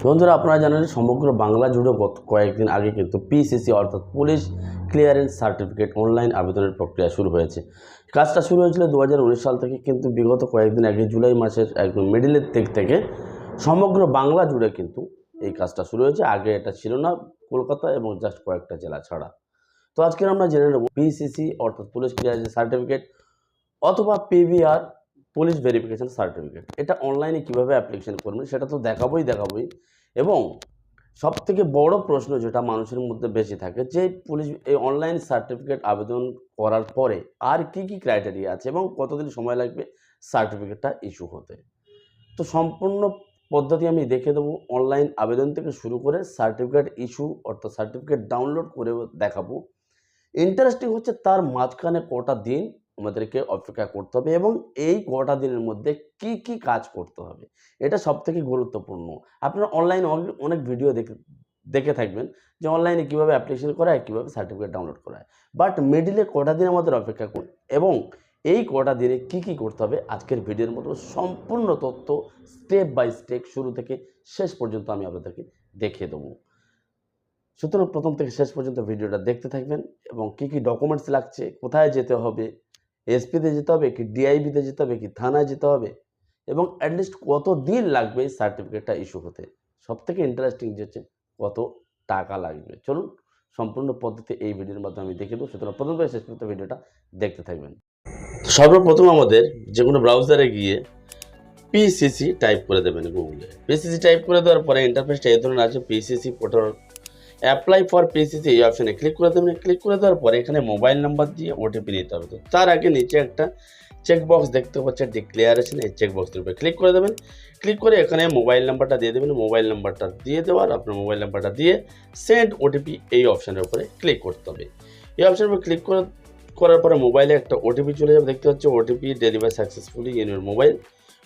বন্ধুরা আপনারা জানেন সমগ্র বাংলা জুড়ে গত কয়েকদিন আগে কিন্তু পিসিসি অর্থাৎ পুলিশ ক্লিয়ারেন্স সার্টিফিকেট অনলাইন আবেদনের প্রক্রিয়া শুরু হয়েছে। কাজটা শুরু হয়েছিল দু হাজার উনিশ সাল থেকে কিন্তু বিগত কয়েকদিন আগে জুলাই মাসের একদম মিডিলের দিক থেকে সমগ্র বাংলা জুড়ে কিন্তু এই কাজটা শুরু হয়েছে। আগে এটা ছিল না কলকাতা এবং জাস্ট কয়েকটা জেলা ছাড়া। তো আজকে আমরা জেনে নেব পিসিসি অর্থাৎ পুলিশ ক্লিয়ারেন্স সার্টিফিকেট অথবা পিভিআর পুলিশ ভেরিফিকেশন সার্টিফিকেট এটা অনলাইনে কীভাবে অ্যাপ্লিকেশন করবেন সেটা তো দেখাবোই দেখাবোই। এবং সব থেকে বড় প্রশ্ন যেটা মানুষের মধ্যে বেশি থাকে যে পুলিশ এই অনলাইন সার্টিফিকেট আবেদন করার পরে আর কি কি ক্রাইটেরিয়া আছে এবং কতদিন সময় লাগবে সার্টিফিকেটটা ইস্যু হতে? তো সম্পূর্ণ পদ্ধতি আমি দেখে দেবো। অনলাইন আবেদন থেকে শুরু করে সার্টিফিকেট ইস্যু অর্থাৎ সার্টিফিকেট ডাউনলোড করে দেখাবো। ইন্টারেস্টিং হচ্ছে তার মাঝখানে কটা দিন আমাদেরকে অপেক্ষা করতে হবে এবং এই কটা দিনের মধ্যে কি কি কাজ করতে হবে, এটা সব থেকে গুরুত্বপূর্ণ। আপনারা অনলাইনে অনেক ভিডিও দেখে দেখে থাকবেন যে অনলাইনে কীভাবে অ্যাপ্লিকেশন করা হয় কীভাবে সার্টিফিকেট ডাউনলোড করা হয় বাট মিডিলে কটা দিন আমাদের অপেক্ষা করুন এবং এই কটা দিনে কি কি করতে হবে, আজকের ভিডিওর মতো সম্পূর্ণ তথ্য স্টেপ বাই স্টেপ শুরু থেকে শেষ পর্যন্ত আমি আপনাদেরকে দেখিয়ে দেবো। সুতরাং প্রথম থেকে শেষ পর্যন্ত ভিডিওটা দেখতে থাকবেন এবং কি কি ডকুমেন্টস লাগছে, কোথায় যেতে হবে এসপিতে যেতে হবে কি ডিআইবিতে যেতে হবে কি থানায় যেতে হবে? এবং অ্যাটলিস্ট কত দিন লাগবে এই সার্টিফিকেটটা ইস্যু হতে? সব থেকে ইন্টারেস্টিং যে হচ্ছে কত টাকা লাগবে? চলুন, সম্পূর্ণ পদ্ধতি এই ভিডিওর মাধ্যমে আমি দেখে দেবো। সুতরাং প্রথম থেকে শেষ পর্যন্ত ভিডিওটা দেখতে থাকবেন। সর্বপ্রথম আমাদের যে কোনো ব্রাউজারে গিয়ে পিসিসি টাইপ করে দেবেন গুগলে পিসিসি টাইপ করে দেওয়ার পরে ইন্টারফেসটা এই ধরনের আছে PCC portal apply for PCC এই অপশানে ক্লিক করে দেবেন। ক্লিক করে দেওয়ার পরে এখানে মোবাইল নাম্বার দিয়ে ওটিপি নিতে হবে। তার আগে নিচে একটা চেকবক্স দেখতে পাচ্ছেন ডিক্লেয়ারেশন এই চেকবক্সের উপরে ক্লিক করে দেবেন। ক্লিক করে এখানে মোবাইল নাম্বারটা দিয়ে দেবেন। মোবাইল নাম্বারটা দিয়ে দেওয়ার, আপনার মোবাইল নাম্বারটা দিয়ে সেন্ড ওটিপি এই অপশানের উপরে ক্লিক করতে হবে। এই অপশানের উপরে ক্লিক করে করার পরে মোবাইলে একটা ওটিপি চলে যাবে। দেখতে পাচ্ছি OTP delivery successfully in your mobile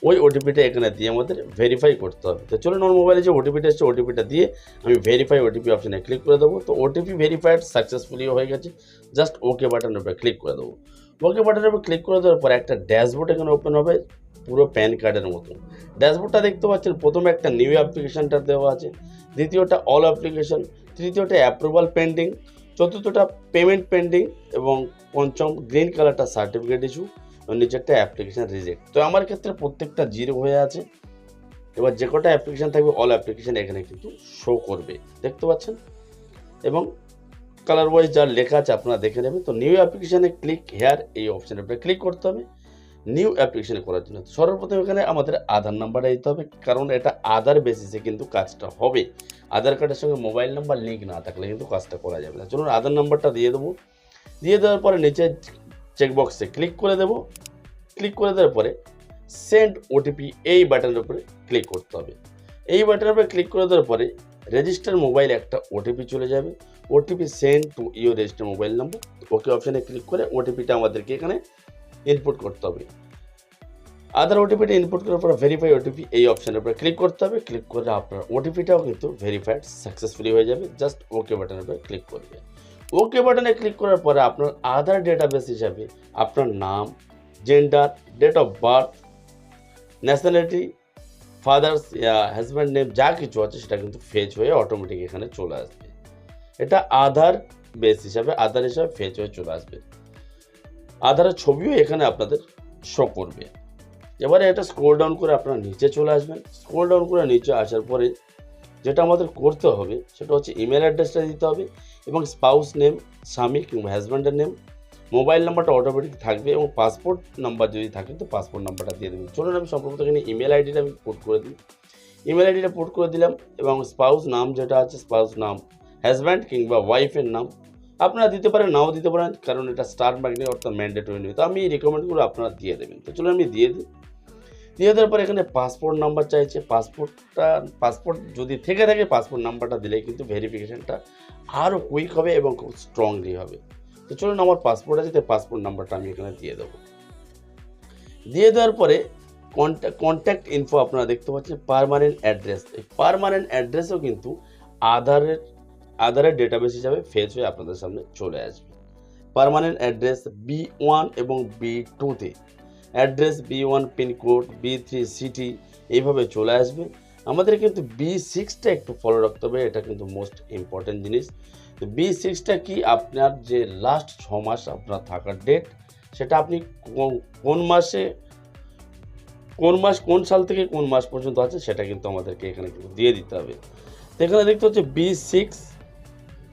ওই ওটিপিটা এখানে দিয়ে আমাদের ভেরিফাই করতে হবে। তো চলুন আমার মোবাইলে যে ওটিপিটা এসছে ওটিপিটা দিয়ে আমি ভেরিফাই ওটিপি অপশানে ক্লিক করে দেবো। তো ওটিপি ভেরিফাইড সাকসেসফুলিও হয়ে গেছে। জাস্ট ওকে বাটনের উপরে ক্লিক করে দেবো। ওকে বাটনের উপরে ক্লিক করে দেওয়ার পর একটা ড্যাশবোর্ড এখানে ওপেন হবে, পুরো প্যান কার্ডের মতো। ড্যাশবোর্ডটা দেখতে পাচ্ছেন, প্রথমে একটা নিউ অ্যাপ্লিকেশনটা দেওয়া আছে, দ্বিতীয়টা অল অ্যাপ্লিকেশন তৃতীয়টা অ্যাপ্রুভাল পেন্ডিং চতুর্থটা পেমেন্ট পেন্ডিং এবং পঞ্চম গ্রিন কালারটা সার্টিফিকেট ইস্যু এবং একটা অ্যাপ্লিকেশান রিজেক্ট তো আমার ক্ষেত্রে প্রত্যেকটা জিরো হয়ে আছে। এবার যে কটা অ্যাপ্লিকেশন থাকবে অল অ্যাপ্লিকেশন এখানে কিন্তু শো করবে। দেখতে পাচ্ছেন? এবং কালার ওয়াইজ যা লেখা আছে আপনারা দেখে নেবেন। তো নিউ অ্যাপ্লিকেশানে ক্লিক হেয়ার এই অপশানের উপরে ক্লিক করতে হবে। নিউ অ্যাপ্লিকেশানে করার জন্য। সর্বপ্রথম এখানে আমাদের আধার নাম্বারটা দিতে হবে, কারণ এটা আধার বেসিসে কিন্তু কাজটা হবে। আধার কার্ডের সঙ্গে মোবাইল নাম্বার লিঙ্ক না থাকলে কিন্তু কাজটা করা যাবে না। চলুন আধার নাম্বারটা দিয়ে দেবো। দিয়ে দেওয়ার পরে নিচে চেকবক্সে ক্লিক করে দেবো। ক্লিক করে দেওয়ার পরে সেন্ড ওটিপি এই বাটনের উপরে ক্লিক করতে হবে। এই বাটনের উপরে ক্লিক করে দেওয়ার পরে রেজিস্টার মোবাইল একটা ওটিপি চলে যাবে। OTP send to your register mobile number okay অপশানে ক্লিক করে ওটিপিটা আমাদেরকে এখানে ইনপুট করতে হবে। আদার ওটিপিটা ইনপুট করার পর ভেরিফাই ওটিপি এই অপশানের উপরে ক্লিক করতে হবে। ক্লিক করে আপনার ওটিপিটাও কিন্তু ভেরিফাইড সাকসেসফুলি হয়ে যাবে। জাস্ট ওকে বাটনের উপরে ক্লিক করবে। ওকে বাটনে ক্লিক করার পরে আপনার আধার ডেটাবেস হিসাবে আপনার নাম gender date of birth nationality father's husband name যা কিছু আছে সেটা কিন্তু ফেজ হয়ে অটোমেটিক এখানে চলে আসবে। এটা আধার বেস হিসাবে আধার হিসাবে ফেজ হয়ে চলে আসবে। আধারের ছবিও এখানে আপনাদের শো করবে। এবারে এটা স্ক্রোল ডাউন করে আপনারা নিচে চলে আসবেন। স্ক্রোল ডাউন করে নিচে আসার পরে যেটা আমাদের করতে হবে সেটা হচ্ছে ইমেল অ্যাড্রেসটা দিতে হবে। এবং স্পাউস নেম, স্বামী কিংবা হাজব্যান্ডের নেম, মোবাইল নাম্বারটা অটোমেটিক থাকবে এবং পাসপোর্ট নাম্বার যদি থাকে তো পাসপোর্ট নাম্বারটা দিয়ে দেবেন। চলুন আমি সম্ভবত এখানে ইমেল আইডিটা আমি পোর্ট করে দিই। ইমেল আইডিটা পোর্ট করে দিলাম এবং স্পাউস নাম যেটা আছে, স্পাউস নাম, হাজব্যান্ড কিংবা ওয়াইফের নাম, আপনারা দিতে পারেন, নাও দিতে পারেন, কারণ এটা স্টার ম্যাগনেট অর্থাৎ ম্যান্ডেটরি নয় তো আমি এই রিকমেন্ডগুলো আপনারা দিয়ে দেবেন। তো চলুন আমি দিয়ে দিই। দিয়ে দেওয়ার পর এখানে পাসপোর্ট নাম্বার চাইছে, পাসপোর্টটা, পাসপোর্ট যদি থেকে থাকে, পাসপোর্ট নাম্বারটা দিলে কিন্তু ভেরিফিকেশানটা আরও কুইক হবে এবং খুব স্ট্রংলি হবে। তো চলুন আমার পাসপোর্ট আছে তাই পাসপোর্ট নাম্বারটা আমি এখানে দিয়ে দেবো। দিয়ে দেওয়ার পরে কন্ট্যাক্ট ইনফো আপনারা দেখতে পাচ্ছেন পারমানেন্ট অ্যাড্রেস এই পারমানেন্ট অ্যাড্রেসও কিন্তু আধারের আধারের ডেটাবেস হিসাবে ফেজ হয়ে আপনাদের সামনে চলে আসবে। পারমানেন্ট অ্যাড্রেস বি ওয়ান এবং বি টুতে address B one pincode B three city এইভাবে চলে আসবে। আমাদের কিন্তু বি সিক্সটা একটু ফলো রাখতে হবে, এটা কিন্তু মোস্ট ইম্পর্টেন্ট জিনিস। তো বি সিক্সটা কি আপনার যে লাস্ট ছ মাস আপনার থাকার ডেট সেটা আপনি কোন- মাসে, কোন মাস, কোন সাল থেকে কোন মাস পর্যন্ত আছে, সেটা কিন্তু আমাদেরকে এখানে কিন্তু দিয়ে দিতে হবে। তো এখানে দেখতে হচ্ছে বি সিক্স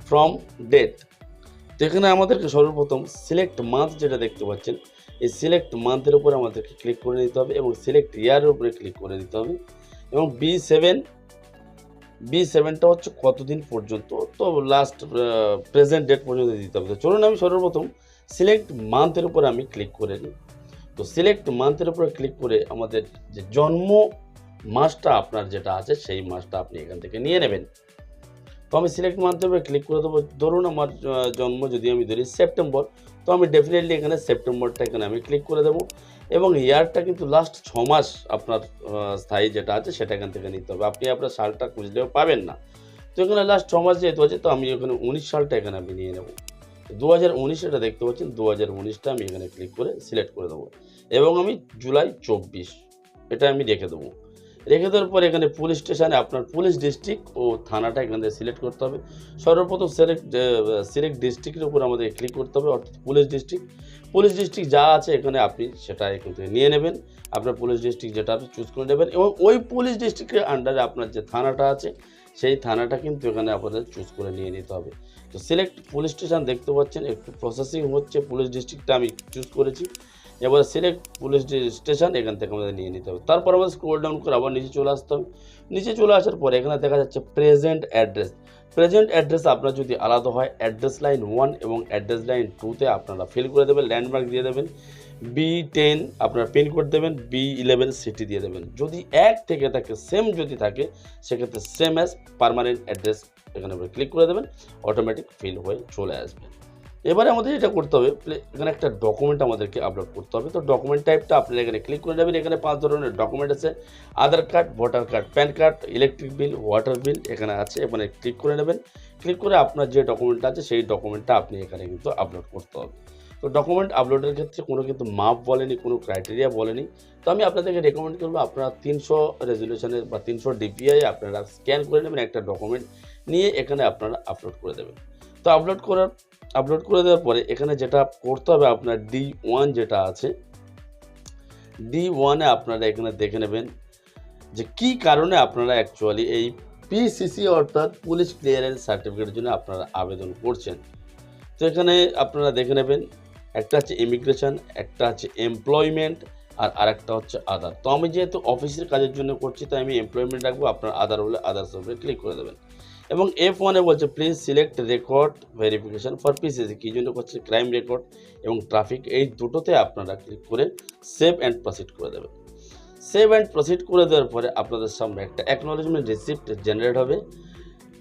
ফ্রম ডেট তো এখানে আমাদেরকে সর্বপ্রথম সিলেক্ট মান্থ যেটা দেখতে পাচ্ছেন, এই সিলেক্ট মান্থের উপরে আমাদেরকে ক্লিক করে নিতে হবে এবং সিলেক্ট ইয়ারের উপরে ক্লিক করে দিতে হবে। এবং বি সেভেন বি সেভেনটা হচ্ছে কতদিন পর্যন্ত? তো লাস্ট প্রেজেন্ট ডেট পর্যন্ত দিতে হবে। তো চলুন আমি সর্বপ্রথম সিলেক্ট মান্থের উপরে আমি ক্লিক করে নিই। তো সিলেক্ট মান্থের উপরে ক্লিক করে আমাদের যে জন্ম মাসটা আপনার যেটা আছে, সেই মাসটা আপনি এখান থেকে নিয়ে নেবেন। তো আমি সিলেক্ট মান্থের উপরে ক্লিক করে দেবো। ধরুন আমার জন্ম যদি আমি ধরি সেপ্টেম্বর তো আমি ডেফিনেটলি এখানে সেপ্টেম্বরটা এখানে আমি ক্লিক করে দেবো। এবং ইয়ারটা কিন্তু লাস্ট ছ মাস আপনার স্থায়ী যেটা আছে সেটা এখান থেকে নিতে হবে। আপনি আপনার সালটা খুঁজলেও পাবেন না। তো এখানে লাস্ট ছ মাস যেহেতু আছে, তো আমি এখানে উনিশ সালটা এখানে আমি নিয়ে নেব। দু হাজার উনিশ এটা দেখতে পাচ্ছেন, দু হাজার উনিশটা আমি এখানে ক্লিক করে সিলেক্ট করে দেবো। এবং আমি জুলাই চব্বিশ, এটা আমি রেখে দেবো। রেখে দেওয়ার পর এখানে পুলিশ স্টেশনে আপনার পুলিশ ডিস্ট্রিক্ট ও থানাটা এখান সিলেক্ট করতে হবে। সর্বপ্রথম সিলেক্ট সিলেক্ট ডিস্ট্রিক্টের উপর আমাদের ক্লিক করতে হবে, অর্থাৎ পুলিশ ডিস্ট্রিক্ট। পুলিশ ডিস্ট্রিক্ট যা আছে এখানে আপনি সেটা এখান থেকে নিয়ে নেবেন। আপনার পুলিশ ডিস্ট্রিক্ট যেটা আপনি চুজ করে নেবেন এবং ওই পুলিশ ডিস্ট্রিক্টের আন্ডারে আপনার যে থানাটা আছে, সেই থানাটা কিন্তু এখানে আপনাদের চুজ করে নিয়ে নিতে হবে। তো সিলেক্ট পুলিশ স্টেশন দেখতে পাচ্ছেন, একটু প্রসেসিং হচ্ছে। পুলিশ ডিস্ট্রিক্টটা আমি চুজ করেছি। এবার সিলেক্ট পুলিশ স্টেশন এখান থেকে আমাদের নিয়ে নিতে হবে। তারপর আমাদের স্ক্রোল ডাউন করে আবার নিচে চলে আসতে হবে। নিচে চলে আসার পর এখানে দেখা যাচ্ছে প্রেজেন্ট অ্যাড্রেস প্রেজেন্ট অ্যাড্রেস আপনার যদি আলাদা হয় অ্যাড্রেস লাইন ওয়ান এবং অ্যাড্রেস লাইন টুতে আপনারা ফিল করে দেবেন ল্যান্ডমার্ক দিয়ে দেবেন। বি টেন আপনার পিনকোড দেবেন বি ইলেভেন সিটি দিয়ে দেবেন। যদি এক থেকে থাকে সেম যদি থাকে, সেক্ষেত্রে সেম অ্যাজ পারমানেন্ট অ্যাড্রেস এখানে ক্লিক করে দেবেন অটোমেটিক ফিল হয়ে চলে আসবে। এবারে আমাদের যেটা করতে হবে এখানে একটা ডকুমেন্ট আমাদেরকে আপলোড করতে হবে। তো ডকুমেন্ট টাইপটা আপনারা এখানে ক্লিক করে যাবেন। এখানে পাঁচ ধরনের ডকুমেন্ট আছে। Aadhaar card voter card PAN card electric bill water bill এখানে আছে। এখানে ক্লিক করে নেবেন। ক্লিক করে আপনার যে ডকুমেন্টটা আছে, সেই ডকুমেন্টটা আপনি এখানে কিন্তু আপলোড করতে হবে। তো ডকুমেন্ট আপলোডের ক্ষেত্রে কোনো কিন্তু মাপ বলেনি, কোনো ক্রাইটেরিয়া বলেনি। তো আমি আপনাদেরকে রেকমেন্ড করব, আপনারা তিনশো রেজলিউশনের বা তিনশো ডিপিআই আপনারা স্ক্যান করে নেবেন, একটা ডকুমেন্ট নিয়ে এখানে আপনারা আপলোড করে দেবেন। তো আপলোড করার আপলোড করে দেওয়ার পরে এখানে যেটা করতে হবে আপনার ডি ওয়ান যেটা আছে ডি ওয়ানে আপনারা এখানে দেখে নেবেন যে কি কারণে আপনারা অ্যাকচুয়ালি এই পিসিসি অর্থাৎ পুলিশ ক্লিয়ারেন্স সার্টিফিকেটের জন্য আপনারা আবেদন করছেন। তো এখানে আপনারা দেখে নেবেন, একটা হচ্ছে ইমিগ্রেশন একটা হচ্ছে এমপ্লয়মেন্ট আর আরেকটা হচ্ছে আধার তো আমি যেহেতু অফিসের কাজের জন্য করছি, তাই আমি এমপ্লয়মেন্ট রাখব, আপনার আধার হলে আধার উপরে ক্লিক করে দেবেন। এবং এফ ওয়ানে বলছে please select record verification for PCC কী জন্য করছে? ক্রাইম রেকর্ড এবং ট্রাফিক এই দুটোতে আপনারা ক্লিক করে সেভ অ্যান্ড প্রসিড করে দেবেন। সেভ অ্যান্ড প্রসিড করে দেওয়ার পরে আপনাদের সামনে একটা অ্যাকনোলেজমেন্ট রিসিপ্ট জেনারেট হবে।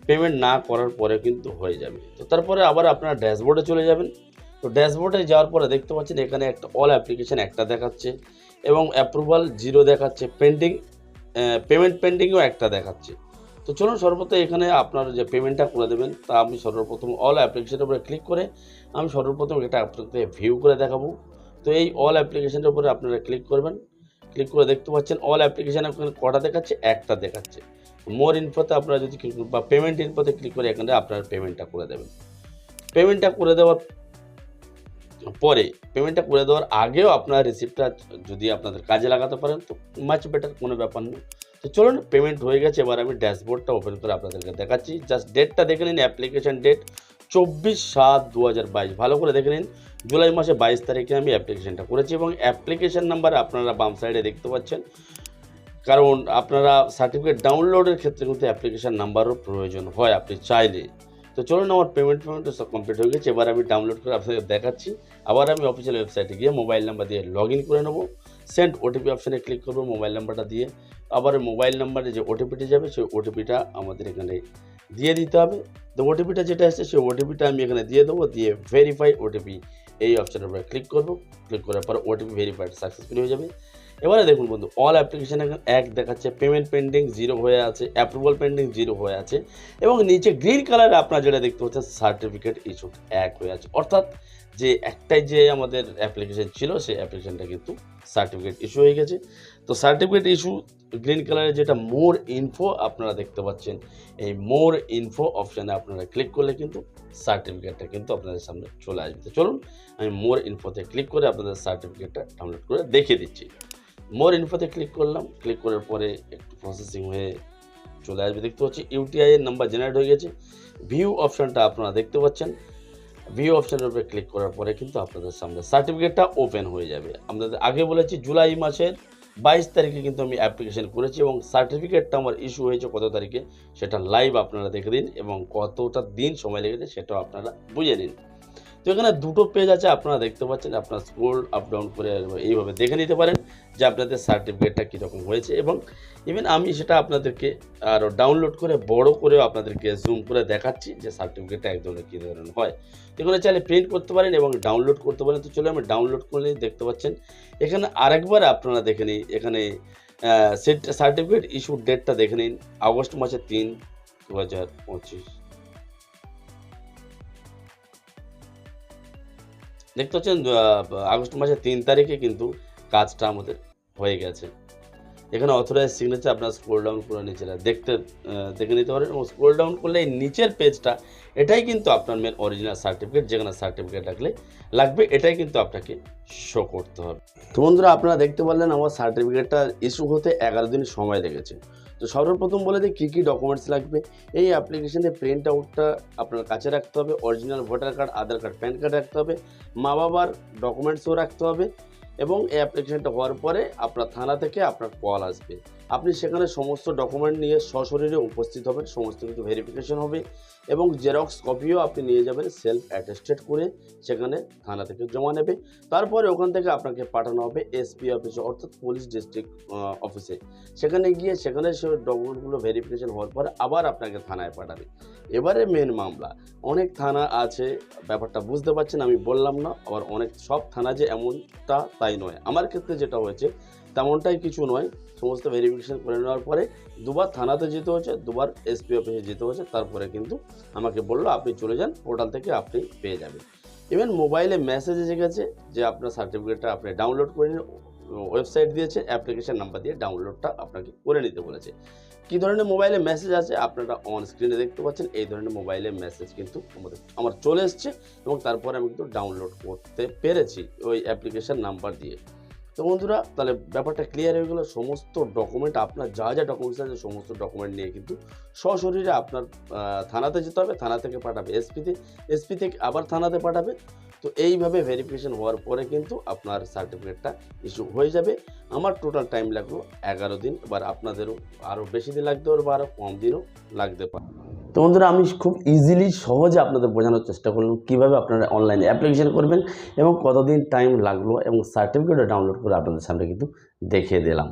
পেমেন্ট না করার পরে কিন্তু হয়ে যাবে। তো তারপরে আবার আপনারা ড্যাশবোর্ডে চলে যাবেন। তো ড্যাশবোর্ডে যাওয়ার পরে দেখতে পাচ্ছেন এখানে একটা অল অ্যাপ্লিকেশন একটা দেখাচ্ছে এবং অ্যাপ্রুভাল জিরো দেখাচ্ছে পেন্ডিং পেমেন্ট পেন্ডিংও একটা দেখাচ্ছে। তো চলুন সর্বপ্রথম এখানে আপনার যে পেমেন্টটা করে দেবেন, তা আমি সর্বপ্রথম অল অ্যাপ্লিকেশনের উপরে ক্লিক করে, আমি সর্বপ্রথম এটা আপনাদের ভিউ করে দেখাবো। তো এই অল অ্যাপ্লিকেশনের উপরে আপনারা ক্লিক করবেন। ক্লিক করে দেখতে পাচ্ছেন অল অ্যাপ্লিকেশন ওখানে কটা দেখাচ্ছে? একটা দেখাচ্ছে। মোর ইনফোতে আপনারা যদি ক্লিক বা পেমেন্ট ইনফোতে ক্লিক করে এখানে আপনার পেমেন্টটা করে দেবেন। পেমেন্টটা করে দেওয়ার পরে পেমেন্টটা করে দেওয়ার আগেও আপনার রিসিপ্টটা যদি আপনাদের কাজে লাগাতে পারেন, তো মাছ বেটার কোনো ব্যাপার নেই তো চলুন পেমেন্ট হয়ে গেছে, এবার আমি ড্যাশবোর্ডটা ওপেন করে আপনাদেরকে দেখাচ্ছি। জাস্ট ডেটটা দেখে নিন অ্যাপ্লিকেশান ডেট চব্বিশ সাত দু হাজার ভালো করে দেখে নিন, জুলাই মাসে বাইশ তারিখে আমি অ্যাপ্লিকেশানটা করেছি এবং অ্যাপ্লিকেশান নাম্বার আপনারা বাম সাইডে দেখতে পাচ্ছেন। কারণ আপনারা সার্টিফিকেট ডাউনলোডের ক্ষেত্রে কিন্তু অ্যাপ্লিকেশান নাম্বারও প্রয়োজন হয়, আপনি চাইলে। তো চলুন, আমার পেমেন্ট পেমেন্ট সব কমপ্লিট হয়ে গেছে, এবার আমি ডাউনলোড করে আপনাদের দেখাচ্ছি। আবার আমি অফিসিয়াল ওয়েবসাইটে গিয়ে মোবাইল নাম্বার দিয়ে লগ করে নেব। সেন্ড ওটিপি অপশানে ক্লিক করব, মোবাইল নাম্বারটা দিয়ে। আবার মোবাইল নাম্বারে যে ওটিপিটি যাবে, সেই ওটিপিটা আমাদের এখানে দিয়ে দিতে হবে। তো ওটিপিটা যেটা আসছে সেই ওটিপিটা আমি এখানে দিয়ে দেবো, দিয়ে ভেরিফাই ওটিপি এই অপশানের উপরে ক্লিক করব। ক্লিক করার পর ওটিপি ভেরিফাইড সাকসেসফুল হয়ে যাবে। এবারে দেখুন বন্ধু অল অ্যাপ্লিকেশন এখন এক দেখাচ্ছে পেমেন্ট পেন্ডিং জিরো হয়ে আছে অ্যাপ্রুভাল পেন্ডিং জিরো হয়ে আছে, এবং নিচে গ্রিন কালারে আপনার যেটা দেখতে পাচ্ছেন সার্টিফিকেট ইস্যু এক হয়ে আছে। অর্থাৎ যে একটাই যে আমাদের অ্যাপ্লিকেশন ছিল, সেই অ্যাপ্লিকেশনটা কিন্তু সার্টিফিকেট ইস্যু হয়ে গেছে। তো সার্টিফিকেট ইস্যু গ্রিন কালারের যেটা মোর ইনফো আপনারা দেখতে পাচ্ছেন, এই মোর ইনফো অপশানে আপনারা ক্লিক করলে কিন্তু সার্টিফিকেটটা কিন্তু আপনাদের সামনে চলে আসবে। চলুন, আমি মোর ইনফোতে ক্লিক করে আপনাদের সার্টিফিকেটটা ডাউনলোড করে দেখিয়ে দিচ্ছি। মোর ইনফোতে ক্লিক করলাম ক্লিক করার পরে একটু প্রসেসিং হয়ে চলে আসবে। দেখতে পাচ্ছি ইউটিআই এর নাম্বার জেনারেট হয়ে গেছে। ভিউ অপশানটা আপনারা দেখতে পাচ্ছেন। ভিউ অপশানের উপরে ক্লিক করার পরে কিন্তু আপনাদের সামনে সার্টিফিকেটটা ওপেন হয়ে যাবে। আপনাদের আগে বলেছি, জুলাই মাসের বাইশ তারিখে কিন্তু আমি অ্যাপ্লিকেশন করেছি এবং সার্টিফিকেটটা আমার ইস্যু হয়েছে কত তারিখে, সেটা লাইভ আপনারা দেখে দিন এবং কতটা দিন সময় লেগেছে সেটাও আপনারা বুঝে নিন। তো এখানে দুটো পেজ আছে, আপনারা দেখতে পাচ্ছেন, আপনারা স্ক্রোল আপ ডাউন করে এইভাবে দেখে নিতে পারেন। যে আপনাদের সার্টিফিকেটটা কীরকম হয়েছে এবং ইভেন আমি সেটা আপনাদেরকে আরও ডাউনলোড করে বড় করেও আপনাদেরকে জুম করে দেখাচ্ছি যে সার্টিফিকেটটা এক ধরনের কী ধরনের হয়। এখানে চাইলে প্রিন্ট করতে পারেন এবং ডাউনলোড করতে পারেন। তো চলে আমি ডাউনলোড করে নিই, দেখতে পাচ্ছেন এখানে আরেকবার আপনারা দেখে নিন এখানে সার্টিফিকেট ইস্যুর ডেটটা দেখে নিন আগস্ট মাসে তিন দু হাজার পঁচিশ। দেখতে পাচ্ছেন আগস্ট মাসের তিন তারিখে কিন্তু কাজটা আমাদের হয়ে গেছে। এখানে অথরাইজ সিগনেচার আপনার স্ক্রোল ডাউন করে নিচে দেখতে দেখে নিতে পারেন এবং স্ক্রোল ডাউন করলে এই নিচের পেজটা এটাই কিন্তু আপনার মেন অরিজিনাল সার্টিফিকেট যেখানে সার্টিফিকেট রাখলে লাগবে, এটাই কিন্তু আপনাকে শো করতে হবে। তো বন্ধুরা, আপনারা দেখতে পারলেন আমার সার্টিফিকেটটা ইস্যু হতে এগারো দিন সময় লেগেছে। তো সর্বপ্রথম বলে দিই, কী কী ডকুমেন্টস লাগবে? এই অ্যাপ্লিকেশনে প্রিন্ট আউটটা আপনার কাছে রাখতে হবে original voter card Aadhaar card PAN card রাখতে হবে মা বাবার ডকুমেন্টসও রাখতে হবে এবং এই অ্যাপ্লিকেশনটা হওয়ার পরে আপনার থানা থেকে আপনার কল আসবে। আপনি সেখানে সমস্ত ডকুমেন্ট নিয়ে সশরীরে উপস্থিত হবেন, সমস্ত কিছু ভেরিফিকেশন হবে এবং জেরক্স কপিও আপনি নিয়ে যাবেন সেলফ অ্যাটেস্টেড করে সেখানে থানা থেকে জমা নেবে। তারপরে ওখান থেকে আপনাকে পাঠানো হবে এসপি অফিসে অর্থাৎ পুলিশ ডিস্ট্রিক্ট অফিসে সেখানে গিয়ে সেখানে সে ডকুমেন্টগুলো ভেরিফিকেশন হওয়ার পরে আবার আপনাকে থানায় পাঠাবে। এবারে মেন মামলা, অনেক থানা আছে, ব্যাপারটা বুঝতে পারছেন, আমি বললাম না, আবার অনেক, সব থানা যে এমনটা তাই নয়। আমার ক্ষেত্রে যেটা হয়েছে, তেমনটাই কিছু নয়। সমস্ত ভেরিফিকেশান করে নেওয়ার পরে দুবার থানাতে যেতে হচ্ছে দুবার এসপি অফিসে যেতে হচ্ছে তারপরে কিন্তু আমাকে বলল, আপনি চলে যান পোর্টাল থেকে আপনি পেয়ে যাবেন। ইভেন মোবাইলে মেসেজ এসে গেছে যে আপনার সার্টিফিকেটটা আপনি ডাউনলোড করে নিন ওয়েবসাইট দিয়েছে অ্যাপ্লিকেশান নাম্বার দিয়ে ডাউনলোডটা আপনাকে করে নিতে বলেছে। কী ধরনের মোবাইলে মেসেজ আছে আপনারা অন স্ক্রিনে দেখতে পাচ্ছেন, এই ধরনের মোবাইলে মেসেজ কিন্তু আমাদের, আমার চলে এসছে এবং তারপরে আমি কিন্তু ডাউনলোড করতে পেরেছি ওই অ্যাপ্লিকেশান নাম্বার দিয়ে। তো বন্ধুরা, তাহলে ব্যাপারটা ক্লিয়ার হয়ে গেলো। সমস্ত ডকুমেন্ট আপনার যা যা ডকুমেন্টস আছে, সমস্ত ডকুমেন্ট নিয়ে কিন্তু সশরীরে আপনার থানাতে যেতে হবে। থানা থেকে পাঠাবে এসপিতে এসপি থেকে আবার থানাতে পাঠাবে। তো এইভাবে ভেরিফিকেশন হওয়ার পরে কিন্তু আপনার সার্টিফিকেটটা ইস্যু হয়ে যাবে। আমার টোটাল টাইম লাগল এগারো দিন, এবার আপনাদেরও আরও বেশি দিন লাগতে পারে বা আরও কম দিনও লাগতে পারে তো বন্ধুরা, আমি খুব ইজিলি সহজে আপনাদের বোঝানোর চেষ্টা করলাম কীভাবে আপনারা অনলাইনে অ্যাপ্লিকেশন করবেন এবং কতদিন টাইম লাগল এবং সার্টিফিকেটও ডাউনলোড করে আপনাদের সামনে কিন্তু দেখিয়ে দিলাম।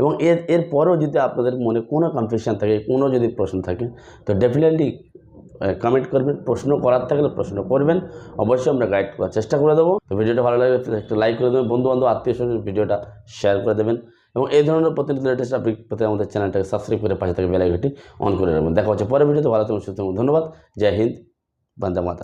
এবং এর, এরপরেও যদি আপনাদের মনে কোনো কনফিউশন থাকে, কোনো যদি প্রশ্ন থাকে, তো ডেফিনেটলি কমেন্ট করবেন, প্রশ্ন করার থাকলে প্রশ্ন করবেন, অবশ্যই আমরা গাইড করার চেষ্টা করে দেবো। ভিডিওটা ভালো please একটা লাইক করে দেবেন, বন্ধুবান্ধব, আত্মীয় স্বজন ভিডিওটা শেয়ার করে দেবেন। এবং এই ধরনের প্রতিনিধি লেটেস্ট আপনি প্রতি আমাদের চ্যানেলটাকে সাবস্ক্রাইব করে পাশে থেকে বেলাইকনটি অন করে রাখবেন। দেখা হচ্ছে পরের ভিডিওতে ভালো থাকুন, সুস্থ ধন্যবাদ। জয় হিন্দ, বন্দে মাতা